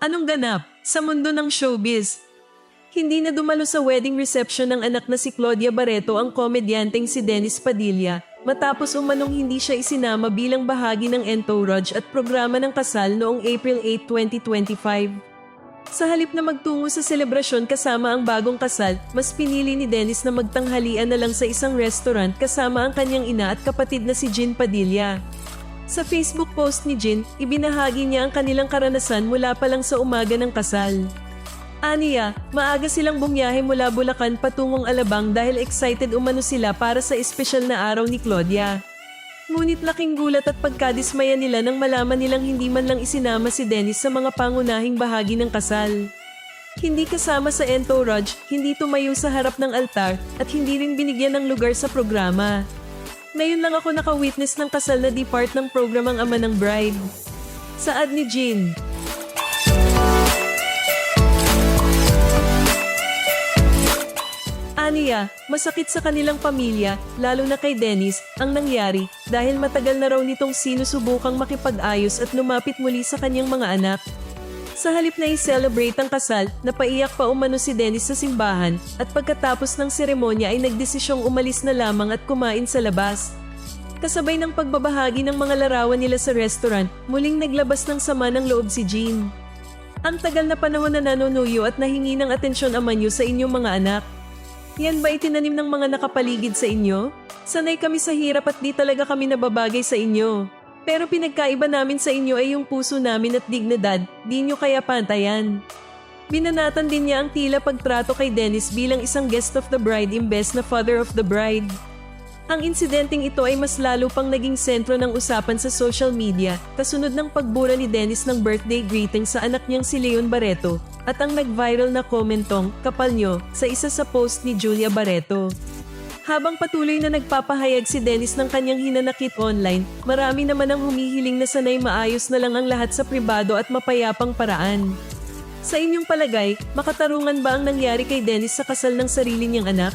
Anong ganap sa mundo ng showbiz? Hindi na dumalo sa wedding reception ng anak na si Claudia Barreto ang komedyanteng si Dennis Padilla matapos umanong hindi siya isinama bilang bahagi ng entourage at programa ng kasal noong April 8, 2025. Sa halip na magtungo sa selebrasyon kasama ang bagong kasal, mas pinili ni Dennis na magtanghalian na lang sa isang restaurant kasama ang kanyang ina at kapatid na si Jean Padilla. Sa Facebook post ni Jin, ibinahagi niya ang kanilang karanasan mula pa lang sa umaga ng kasal. Aniya, maaga silang bumiyahe mula Bulacan patungong Alabang dahil excited umano sila para sa espesyal na araw ni Claudia. Ngunit laking gulat at pagkadismaya nila nang malaman nilang hindi man lang isinama si Dennis sa mga pangunahing bahagi ng kasal. Hindi kasama sa entourage, hindi tumayo sa harap ng altar, at hindi rin binigyan ng lugar sa programa. Ngayon lang ako naka-witness ng kasal na di part ng programang ama ng bride. Saad ni Jean. Aniya, masakit sa kanilang pamilya, lalo na kay Dennis, ang nangyari dahil matagal na raw nitong sinusubukang makipag-ayos at lumapit muli sa kanyang mga anak. Sa halip na i-celebrate ang kasal, napaiyak pa umano si Dennis sa simbahan at pagkatapos ng seremonya ay nagdesisyong umalis na lamang at kumain sa labas. Kasabay ng pagbabahagi ng mga larawan nila sa restaurant, muling naglabas ng sama ng loob si Jean. Ang tagal na panahon na nanunuyo at nahingi ng atensyon ama niyo sa inyong mga anak. Yan ba itinanim ng mga nakapaligid sa inyo? Sanay kami sa hirap at di talaga kami nababagay sa inyo. Pero pinagkaiba namin sa inyo ay yung puso namin at dignidad, di nyo kaya pantayan. Binanatan din niya ang tila pagtrato kay Dennis bilang isang guest of the bride imbes na father of the bride. Ang insidenteng ito ay mas lalo pang naging sentro ng usapan sa social media kasunod ng pagbura ni Dennis ng birthday greeting sa anak niyang si Leon Barreto at ang nag-viral na komentong kapal nyo sa isa sa post ni Julia Barreto. Habang patuloy na nagpapahayag si Dennis ng kanyang hinanakit online, marami naman ang humihiling na sanay maayos na lang ang lahat sa pribado at mapayapang paraan. Sa inyong palagay, makatarungan ba ang nangyari kay Dennis sa kasal ng sarili niyang anak?